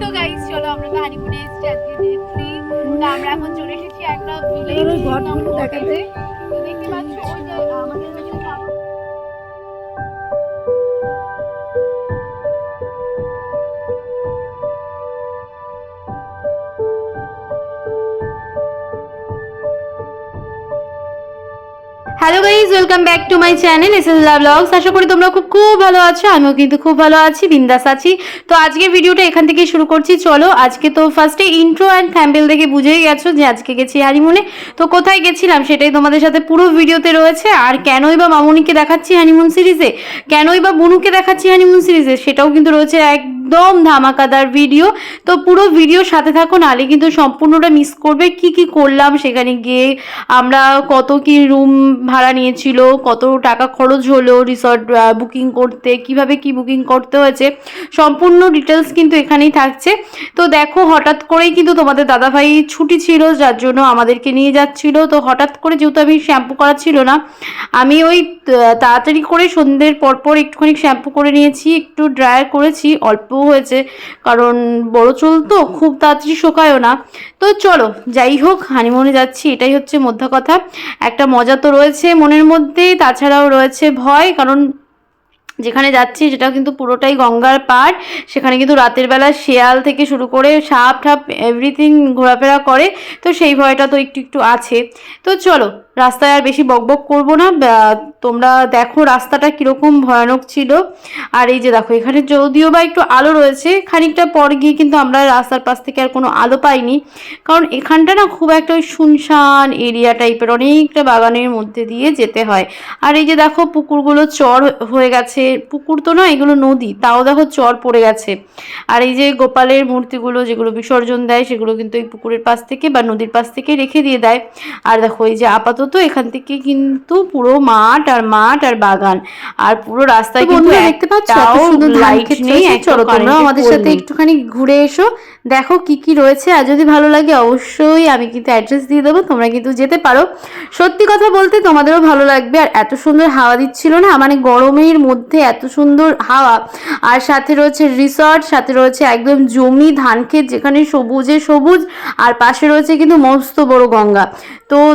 তো গাইস চলো আমরা তো হানিমুনে এসেছি আজকে আমরা এখন চলে এসেছি একটা ভিলেজ দেখতে। Hello guys welcome back to my channel S S vlogs আশা করি তোমরা খুব খুব ভালো আছো, আমিও কিন্তু খুব ভালো আছি, বিন্দাস আছি। তো আজকে ভিডিওটা এখান থেকে শুরু করছি, চলো আজকে তো ফার্স্টে ইন্ট্রো অ্যান্ড থ্যাম্বেল দেখে বুঝেই গেছো যে আজকে গেছি হানিমুনে তো কোথায় গেছিলাম সেটাই তোমাদের সাথে পুরো ভিডিওতে রয়েছে, আর কেনই বা মামুনিকে দেখাচ্ছি হানিমুন সিরিজে কেনই বা বুনুকে দেখাচ্ছি হানিমুন সিরিজে সেটাও কিন্তু রয়েছে একদম ধামাকাদার ভিডিও তো পুরো ভিডিওর সাথে থাকো, নাহলে কিন্তু সম্পূর্ণটা মিস করবে। কি কি করলাম সেখানে গিয়ে, আমরা কত কি রুম ভাড়া নিয়েছিল, কত টাকা খরচ হলো রিসর্ট বুকিং করতে, কীভাবে কি বুকিং করতে হয়েছে, সম্পূর্ণ ডিটেলস কিন্তু এখানেই থাকছে। তো দেখো, হঠাৎ করেই কিন্তু তোমাদের দাদাভাই ছুটি ছিল, যার জন্য আমাদেরকে নিয়ে যাচ্ছিল। তো হঠাৎ করে যেহেতু আমি শ্যাম্পু করা ছিল না, আমি ওই তাড়াতাড়ি করে সন্ধ্যের পরপর একটুখানি শ্যাম্পু করে নিয়েছি, একটু ড্রায়ার করেছি, অল্প হয়েছে। কারণ বড় চুল তো খুব তাড়াতাড়ি শোকায়ও না। তো চলো যাই হোক হানিমুনে যাচ্ছি এটাই হচ্ছে মধ্যা কথা। একটা মজা তো রয়েছে মনের মধ্যে তাছাড়াও রয়েছে ভয় কারণ যেখানে যাচ্ছি সেটা কিন্তু পুরোটাই গঙ্গার পাড়। সেখানে কিন্তু রাতের বেলা শেয়াল থেকে শুরু করে সাপ ঠাপ এভরিথিং ঘোরাফেরা করে। তো সেই ভয়টা তো একটু একটু আছে। তো চলো, রাস্তায় আর বেশি বকবক করব না। তোমরা দেখো রাস্তাটা কীরকম ভয়ানক ছিল। আর এই যে দেখো, এখানে যদিও বা একটু আলো রয়েছে, খানিকটা পর গিয়ে কিন্তু আমরা রাস্তার পাশ থেকে আর কোনো আলো পাইনি। কারণ এখানটা না খুব একটা ওই শুনশান এরিয়া টাইপের, অনেকটা বাগানের মধ্যে দিয়ে যেতে হয়। আর এই যে দেখো পুকুরগুলো চর হয়ে গেছে পুকুর তো নয় এগুলো নদী তাও দেখো চর পড়ে গেছে। আর এই যে গোপালের মূর্তিগুলো যেগুলো বিসর্জন দেয় সেগুলো কিন্তু এই পুকুরের পাশ থেকে বা নদীর পাশ থেকে রেখে দিয়ে দেয়। আর দেখো এই যে আপাতত এখান থেকে কিন্তু পুরো মাঠ আর মাঠ আর বাগান। আর পুরো রাস্তায় কিন্তু দেখতে পাচ্ছ? লাইট নেই চলো তোমরাও আমাদের সাথে একটুখানি ঘুরে এসো। দেখো কি কি রয়েছে। আর যদি ভালো লাগে অবশ্যই আমি কিন্তু অ্যাড্রেস দিয়ে দেবো তোমরা কিন্তু যেতে পারো। সত্যি কথা বলতে তোমাদেরও ভালো লাগবে। আর এত সুন্দর হাওয়া দিচ্ছিল না মানে গরমের মধ্যে এত সুন্দর হাওয়া। আর সাথে রয়েছে রিসর্ট সাথে রয়েছে একদম জমি ধান ক্ষেত যেখানে সবুজে সবুজ আর পাশে রয়েছে কিন্তু মস্ত বড় গঙ্গা। তো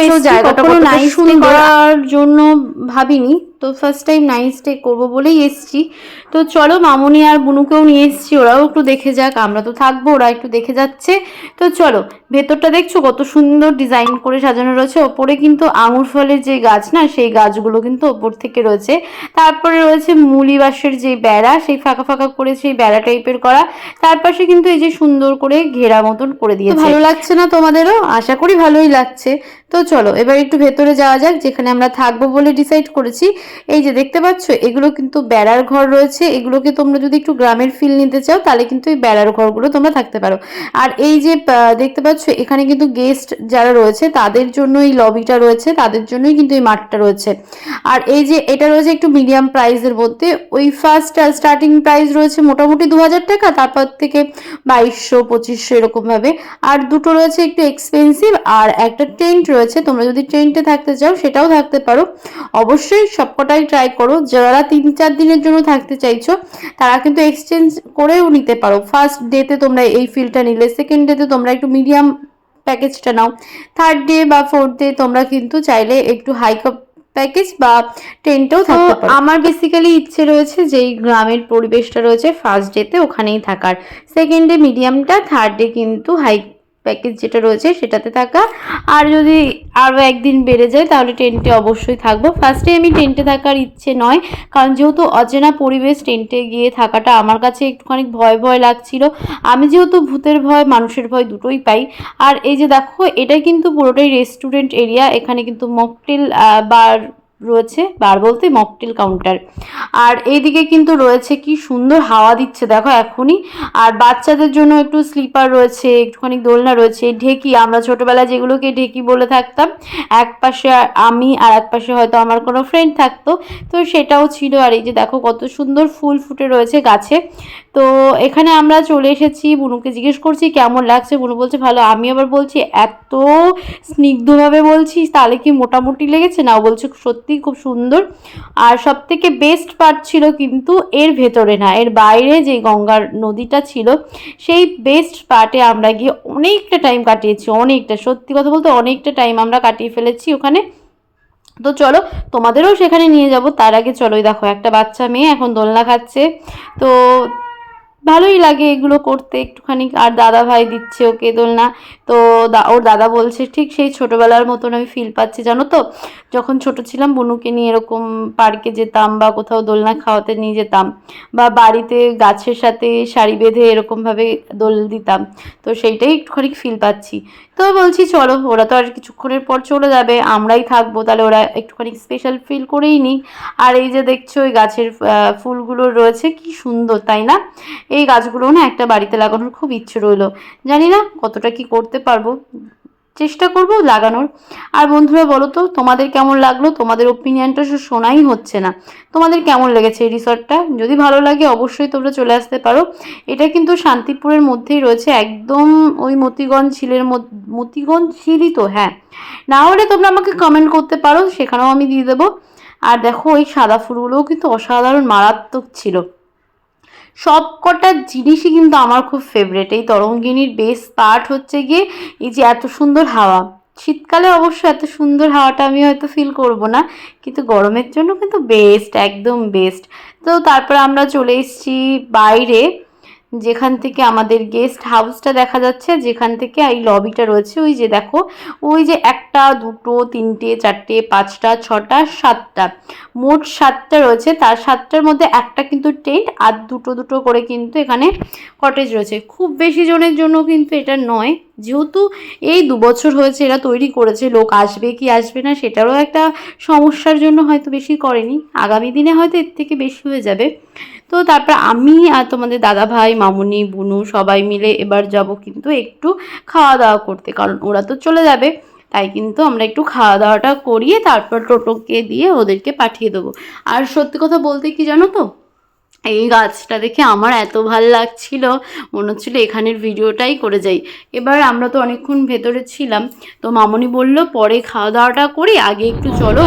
এসেছি, জায়গাটা জন্য ভাবিনি? তো ফার্স্ট টাইম নাইট স্টে করব বলেই এসছি। তো চলো মামুনি আর বুনুকেও নিয়ে এসছি, ওরাও একটু দেখে যাক, আমরা তো থাকব, ওরা একটু দেখে যাচ্ছে। তো চলো, ভেতরটা দেখছ কত সুন্দর ডিজাইন করে সাজানো রয়েছে, ওপরে কিন্তু আঙুর ফলের যে গাছ না, সেই গাছগুলো কিন্তু ওপর থেকে রয়েছে। তারপরে রয়েছে মুলি বাঁশের যে বেড়া, সেই ফাঁকা ফাঁকা করে সেই বেড়া টাইপের করা। তার পাশে কিন্তু এই যে সুন্দর করে ঘেরা মতন করে দিয়েছে। ভালো লাগছে না তোমাদেরও? আশা করি ভালোই লাগছে। তো চলো, এবার একটু ভেতরে যাওয়া যাক, যেখানে আমরা থাকব বলে ডিসাইড করেছি। এই যে দেখতে পাচ্ছ, এগুলো কিন্তু বেড়ার ঘর রয়েছে। এগুলোকে তোমরা যদি একটু গ্রামের ফিল নিতে চাও, তাহলে কিন্তু এই বেড়ার ঘরগুলো তোমরা থাকতে পারো। আর এই যে দেখতে পাচ্ছ, এখানে কিন্তু গেস্ট যারা রয়েছে, তাদের জন্য এই লবিটা রয়েছে, তাদের জন্যই কিন্তু এই মাঠটা রয়েছে। আর এই যে, এটা রয়েছে একটু মিডিয়াম প্রাইসের মধ্যে। ওই ফার্স্ট স্টার্টিং প্রাইস রয়েছে মোটামুটি দু হাজার টাকা, তারপর থেকে বাইশশো, পঁচিশশো এরকম ভাবে। আর দুটো রয়েছে একটু এক্সপেন্সিভ আর একটা টেন্ট রয়েছে। তোমরা যদি টেন্টে থাকতে চাও, সেটাও থাকতে পারো। অবশ্যই সবকটাই ট্রাই করো। যারা তিন চার দিনের জন্য থাকতে চাইছো তারা কিন্তু এক্সচেঞ্জ করেও নিতে পারো। ফার্স্ট ডেতে তোমরা এই ফিলটা নিলে সেকেন্ড ডেতে তোমরা একটু মিডিয়াম প্যাকেজটা নাও। থার্ড ডে বা ফোর্থ ডে তোমরা কিন্তু চাইলে একটু হাই প্যাকেজ বা টেন্টেও থাকতে পারো। আমার বেসিক্যালি ইচ্ছে রয়েছে যে এই গ্রামের পরিবেশটা রয়েছে ফার্স্ট ডেতে ওখানেই থাকার। সেকেন্ড ডে মিডিয়ামটা থার্ড ডে কিন্তু হাই প্যাকেজ যেটা রয়েছে সেটাতে থাকা। আর যদি আরও একদিন বেড়ে যায়, তাহলে টেন্টে অবশ্যই থাকব। ফার্স্টে আমি টেন্টে থাকার ইচ্ছে নয়, কারণ যেহেতু অচেনা পরিবেশ টেন্টে গিয়ে থাকাটা আমার কাছে একটুখানি ভয় ভয় লাগছিল। আমি যেহেতু ভূতের ভয়, মানুষের ভয় দুটোই পাই। আর এই যে দেখো এটা কিন্তু পুরোটাই রেস্টুরেন্ট এরিয়া এখানে কিন্তু মকটেল বার রয়েছে বার বলতে মকটেল কাউন্টার আর এইদিকে কিন্তু রয়েছে কি সুন্দর হাওয়া দিচ্ছে, দেখো এখনই। আর বাচ্চাদের জন্য একটু স্লিপার রয়েছে, একটুখানি দোলনা রয়েছে, ঢেকি। আমরা ছোটোবেলায় যেগুলোকে ঢেকি বলে থাকতাম, এক পাশে আমি আর এক পাশে হয়তো আমার কোনো ফ্রেন্ড থাকতো, তো সেটাও ছিল। আর এই যে দেখো কত সুন্দর ফুল ফুটে রয়েছে গাছে। তো এখানে আমরা চলে এসেছি। বুনুকে জিজ্ঞেস করছি, কেমন লাগছে? বুনু বলছে, ভালো। আমি আবার বলছি, এত স্নিগ্ধভাবে বলছিস, তাহলে কি মোটামুটি লেগেছে? না বলছে সত্যি খুব সুন্দর। আর সব থেকে বেস্ট পার্ট ছিল কিন্তু এর ভেতরে না, এর বাইরে যে গঙ্গার নদীটা ছিল, সেই বেস্ট পার্টে আমরা গিয়ে অনেকটা টাইম কাটিয়েছি, অনেকটা। সত্যি কথা বলতে অনেকটা টাইম আমরা কাটিয়ে ফেলেছি ওখানে। তো চলো, তোমাদেরও সেখানে নিয়ে যাব। তার আগে চলো এই দেখো, একটা বাচ্চা মেয়ে এখন দোলনা খাচ্ছে। তো ভালোই লাগে এগুলো করতে একটুখানি। আর দাদা ভাই দিচ্ছে ওকে দোলনা। তো ওর দাদা বলছে, ঠিক সেই ছোটোবেলার মতন আমি ফিল পাচ্ছি। জানো তো, যখন ছোট ছিলাম, বনুকে নিয়ে এরকম পার্কে যেতাম বা কোথাও দোলনা খাওয়াতে নিয়ে যেতাম বা বাড়িতে গাছের সাথে সারি বেঁধে এরকমভাবে দোল দিতাম। তো সেইটাই একটুখানি ফিল পাচ্ছি। তো বলছি, চলো, ওরা তো আর কিছুক্ষণের পর চলে যাবে, আমরাই থাকব। তাহলে ওরা একটুখানি স্পেশাল ফিল করেই নিই আর এই যে দেখছ, ওই গাছের ফুলগুলো রয়েছে, কি সুন্দর, তাই না? এই গাছগুলো না একটা বাড়িতে লাগানোর খুব ইচ্ছে রইল। জানি না কতটা কি করতে পারব। চেষ্টা করব লাগানোর। আর বন্ধুরা বলো তো, তোমাদের কেমন লাগল? তোমাদের ওপিনিয়নটা শোনাই হচ্ছে না। তোমাদের কেমন লেগেছে এই রিসর্টটা যদি ভালো লাগে অবশ্যই তোমরা চলে আসতে পারো। এটা কিন্তু শান্তিপুরের মধ্যেই রয়েছে, একদম ওই মতিগঞ্জ ঝিলের মতিগঞ্জ ঝিলই তো হ্যাঁ। না হলে তোমরা আমাকে কমেন্ট করতে পারো, সেখানেও আমি দিয়ে দেবো। আর দেখো ওই সাদা ফুলগুলোও কিন্তু অসাধারণ, মারাত্মক ছিল। সব কটা জিনিসই কিন্তু আমার খুব ফেভারেট এই তরঙ্গিনীর বেস্ট পার্ট হচ্ছে গিয়ে এই যে এত সুন্দর হাওয়া। শীতকালে অবশ্য এত সুন্দর হাওয়াটা আমি হয়তো ফিল করব না, কিন্তু গরমের জন্য কিন্তু বেস্ট একদম বেস্ট তো তারপরে আমরা চলে এসেছি বাইরে। যেখান থেকে আমাদের গেস্ট হাউসটা দেখা যাচ্ছে, যেখান থেকে এই লবিটা রয়েছে, ওই যে দেখো, ওই যে একটা, দুটো, তিনটে, চারটে, পাঁচটা, ছটা, সাতটা। মোট সাতটা রয়েছে, তার সাতটার মধ্যে একটা কিন্তু টেন্ট আর দুটো দুটো করে কিন্তু এখানে কটেজ রয়েছে। খুব বেশি জনের জন্য কিন্তু এটা নয়, যেহেতু এই দু বছর হয়েছে, এরা তৈরি করেছে, লোক আসবে কি আসবে না, সেটারও একটা সমস্যার জন্য হয়তো বেশি করেনি। আগামী দিনে হয়তো এর থেকে বেশি হয়ে যাবে। তো তারপর আমি আর তোমাদের দাদা ভাই, মামুনি, বুনু সবাই মিলে এবার যাব কিন্তু একটু খাওয়া দাওয়া করতে। কারণ ওরা তো চলে যাবে, তাই কিন্তু আমরা একটু খাওয়া দাওয়াটা করিয়ে তারপর টোটোকে দিয়ে ওদেরকে পাঠিয়ে দেবো। আর সত্যি কথা বলতে কি জানো তো? এই গাছটা দেখে আমার এত ভালো লাগছিল। মনে হচ্ছিল এখানের ভিডিওটাই করে যাই। এবার আমরা তো অনেকক্ষণ ভেতরে ছিলাম। তো মামনি বলল পরে খাওয়া দাওয়াটা করি আগে একটু চলো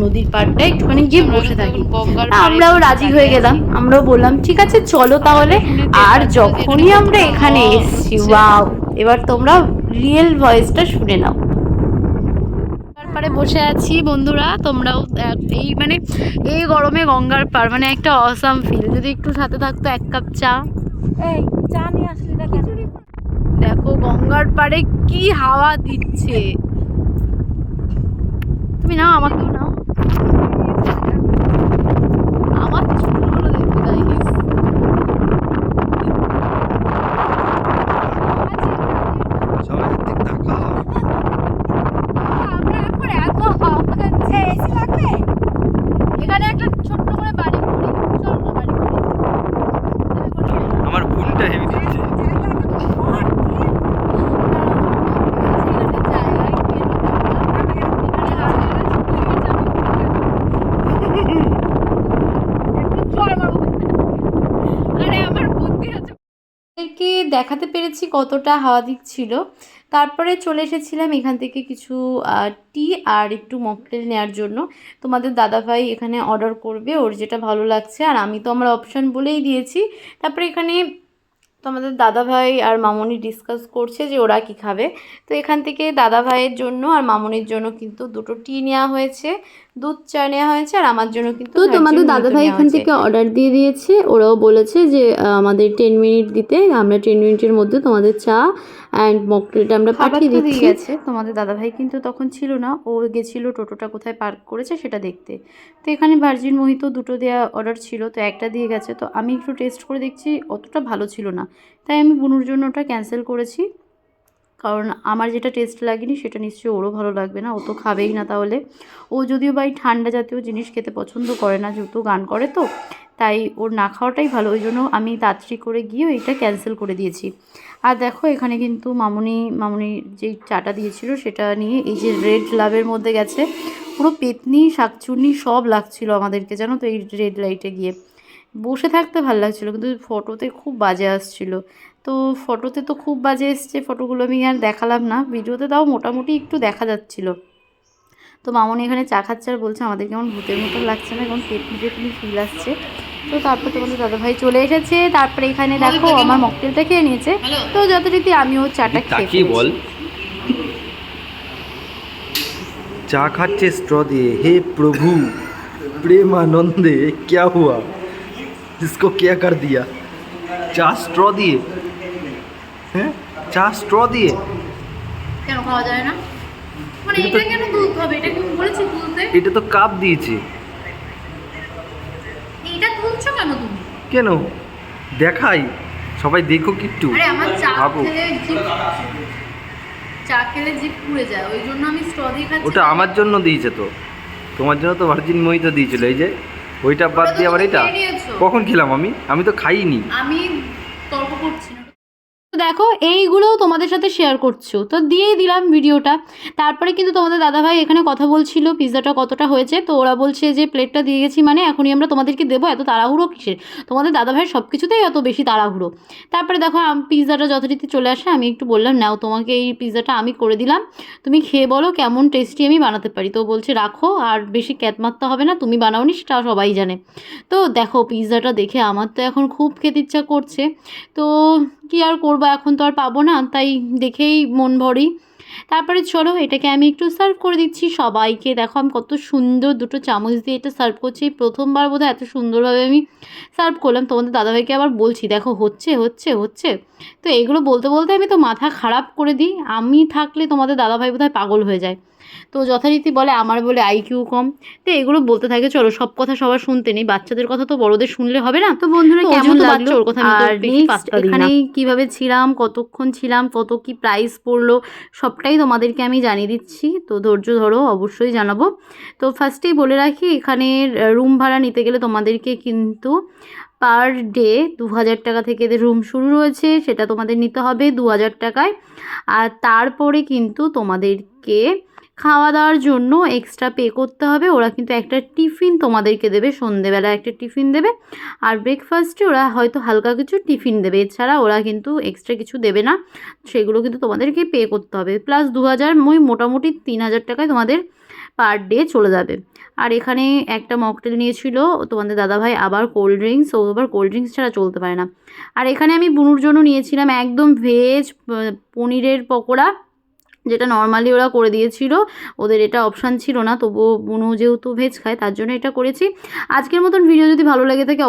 নদীর পাড়টা একটুখানি গিয়ে বসে থাকি। আমরাও রাজি হয়ে গেলাম। আমরাও বললাম ঠিক আছে চলো তাহলে। আর যখনই আমরা এখানে এসছি ওয়াও। এবার তোমরা রিয়েল ভয়েসটা শুনে নাও। পাড়ে বসে আছি বন্ধুরা। তোমরাও এই মানে এই গরমে গঙ্গার পাড় মানে একটা অসাম ফিল যদি একটু সাথে থাকতো এক কাপ চা। এই চা নিয়ে আসলে দেখো গঙ্গার পাড়ে কি হাওয়া দিচ্ছে। তুমি নাও আমাকেও নাও আমার চুলগুলো দেখো guys। সবাই একদিক তাকাও আমরা এখন এত হাওয়া খাচ্ছে। এসি লাগবে এখানে একটা ছোট্ট করে বাড়ি করি চল না বাড়ি করি আমার বোনটা হেভি দিচ্ছে এদেরকে দেখাতে পেরেছি কতটা হাওয়া দিচ্ছিল। তারপরে চলে এসেছিলাম এখান থেকে কিছু টি আর একটু মকটেল নেওয়ার জন্য। তোমাদের দাদাভাই এখানে অর্ডার করবে, ওর যেটা ভালো লাগছে। আর আমি তো আমার অপশান বলেই দিয়েছি। তারপরে এখানে তোমাদের দাদাভাই আর মামনি ডিসকাস করছে যে ওরা কি খাবে। তো এখান থেকে দাদাভাইয়ের জন্য আর মামনির জন্য কিন্তু দুটো টি নেওয়া হয়েছে। দুধ চা নেওয়া হয়েছে আর আমার জন্য কিন্তু তো তোমাদের দাদা ভাই এখান থেকে অর্ডার দিয়ে দিয়েছে। ওরাও বলেছে যে আমাদের টেন মিনিট দিতে আমরা টেন মিনিটের মধ্যে তোমাদের চা অ্যান্ড মকটেলটা আমরা পাঠিয়ে দিচ্ছি। গেছে। তোমাদের দাদাভাই কিন্তু তখন ছিল না। ও গেছিল টোটোটা কোথায় পার্ক করেছে সেটা দেখতে। তো এখানে ভার্জিন মোহিত দুটো দেওয়া অর্ডার ছিল। তো একটা দিয়ে গেছে। তো আমি একটু টেস্ট করে দেখছি অতটা ভালো ছিল না। তাই আমি বুনুর জন্য ওটা ক্যান্সেল করেছি। কারণ আমার যেটা টেস্ট লাগেনি সেটা নিশ্চয়ই ওরও ভালো লাগবে না। ও তো খাবেই না তাহলে। ও যদিও বা ঠান্ডা জাতীয় জিনিস খেতে পছন্দ করে না, যেহেতু গান করে তো, তাই ওর না খাওয়াটাই ভালো। ওই জন্য আমি তাড়াতাড়ি করে গিয়ে এটা ক্যান্সেল করে দিয়েছি। আর দেখো, এখানে কিন্তু মামুনি মামুনি যেই চাটা দিয়েছিল সেটা নিয়ে এই যে রেড লাভের মধ্যে গেছে। পুরো পেতনি, শাকচুন্নি সব লাগছিল আমাদেরকে, জানো তো, এই রেড লাইটে গিয়ে। বসে থাকতে ভালো লাগছিল, কিন্তু ফটোতে খুব বাজে আসছিল। তো ফটোতে তো খুব বাজে এসছে ফটোগুলো আমি আর দেখালাম না ভিডিওতে তাও মোটামুটি একটু দেখা যাচ্ছিল তো মামনি এখানে চা খাচ্ছে আর বলছে আমাদের কেমন ভূতের মতো লাগছে না কেমন পেটনি পেটনি ফিল আসছে তো তারপর তোমাদের দাদাভাই চলে এসেছে তারপরে এখানে দেখো আমার মকটেলটা খেয়ে নিয়েছে তো যথারীতি আমিও চাটা খেয়ে তাকিয়ে বল ফেলেছি। চা খাচ্ছে স্ট্র দিয়ে হে প্রভু প্রেমানন্দে क्या हुआ इसको क्या कर दिया চা স্ট্র দিয়ে হ্যাঁ? চা স্ট্র দিয়ে? কেন খাওয়া যায় না? মানে এটা কেন তুলতে হবে এটা কি বলেছি এটা তো কাপ দিয়েছে। এইটা তুলছো কেন তুমি? কেন? দেখাই। সবাই দেখো একটু। আরে আমার চা। খেলে জিভ চা খেলে জিভ পুড়ে যায়। ওই জন্য আমি স্ট্র দিয়ে খাচ্ছি। ওটা আমার জন্য দিয়েছে তো। তোমার জন্য তো ভার্জিন মহিতো দিয়েছিল। এই যে ওইটা বাদ দিয়ে আবার এটা? কখন খেলাম আমি? আমি তো খাইনি। আমি তর্ক করছি না। দেখো, এইগুলোও তোমাদের সাথে শেয়ার করছ। তো দিয়েই দিলাম ভিডিওটা। তারপরে কিন্তু তোমাদের দাদাভাই এখানে কথা বলছিল পিৎজাটা কতটা হয়েছে। তো ওরা বলছে যে প্লেটটা দিয়ে গেছি মানে এখনই আমরা তোমাদেরকে দেবো, এত তাড়াহুড়ো কিসের? তোমাদের দাদাভাই সব কিছুতেই এত বেশি তাড়াহুড়ো। তারপরে দেখো পিৎজাটা যথারীতি চলে আসে। আমি একটু বললাম, নাও, তোমাকে এই পিৎজাটা আমি করে দিলাম। তুমি খেয়ে বলো কেমন টেস্টি আমি বানাতে পারি। তো বলছে, রাখো, আর বেশি ক্যাত মারতে হবে না, তুমি বানাওনি, সেটা সবাই জানে। তো দেখো পিৎজাটা দেখে আমার তো এখন খুব খেতে ইচ্ছা করছে। তো কি আর করব? এখন তো আর পাবো না, তাই দেখেই মন ভরি। তারপরে চলো, এটাকে আমি একটু সার্ভ করে দিচ্ছি সবাইকে। দেখো আমি কত সুন্দর দুটো চামচ দিয়ে এটা সার্ভ করছি। প্রথমবার বোধহয় এত সুন্দরভাবে আমি সার্ভ করলাম। তোমাদের দাদাভাইকে আবার বলছি, দেখো, হচ্ছে হচ্ছে হচ্ছে। তো এগুলো বলতে বলতে আমি তো মাথা খারাপ করে দিই। আমি থাকলে তোমাদের দাদাভাই বোধহয় পাগল হয়ে যায়। তো যথারীতি বলে আমার বলে আইকিউ কম। তো এগুলো বলতে থাকে চলো সব কথা সবার শুনতে নেই বাচ্চাদের কথা তো বড়দের শুনলে হবে না। তো বন্ধুরা কেমন লাগল? ওর কথা। এখানে কীভাবে ছিলাম কতক্ষণ ছিলাম কত কি প্রাইস পড়ল সবটাই তোমাদেরকে আমি জানিয়ে দিচ্ছি। তো ধৈর্য ধরো অবশ্যই জানাব। তো ফার্স্টেই বলে রাখি এখানে রুম ভাড়া নিতে গেলে তোমাদেরকে কিন্তু পার ডে দু হাজার টাকা থেকে এদের রুম শুরু রয়েছে সেটা তোমাদের নিতে হবে দু হাজার টাকায়। আর তারপরে কিন্তু তোমাদেরকে খাওয়া দাওয়ার জন্য এক্সট্রা পে করতে হবে। ওরা কিন্তু একটা টিফিন তোমাদেরকে দেবে, সন্ধেবেলা একটা টিফিন দেবে। আর ব্রেকফাস্টে ওরা হয়তো হালকা কিছু টিফিন দেবে। এছাড়া ওরা কিন্তু এক্সট্রা কিছু দেবে না। সেগুলো কিন্তু তোমাদেরকে পে করতে হবে। প্লাস দু হাজার মই মোটামুটি তিন হাজার টাকায় তোমাদের পার ডে চলে যাবে। আর এখানে একটা মকটেল নিয়েছিল, তোমাদের দাদাভাই আবার কোল্ড ড্রিঙ্কস ও আবার কোল্ড ড্রিঙ্কস ছাড়া চলতে পারে না। আর এখানে আমি বুনুর জন্য নিয়েছিলাম একদম ভেজ পনিরের পকোড়া। যেটা নর্মালি ওরা করে দিয়েছিল, ওদের এটা অপশান ছিল না, তবুও বুনো যেহেতু ভেজ খায়, তার জন্য এটা করেছি। আজকের মতন ভিডিও যদি ভালো লাগে থাকে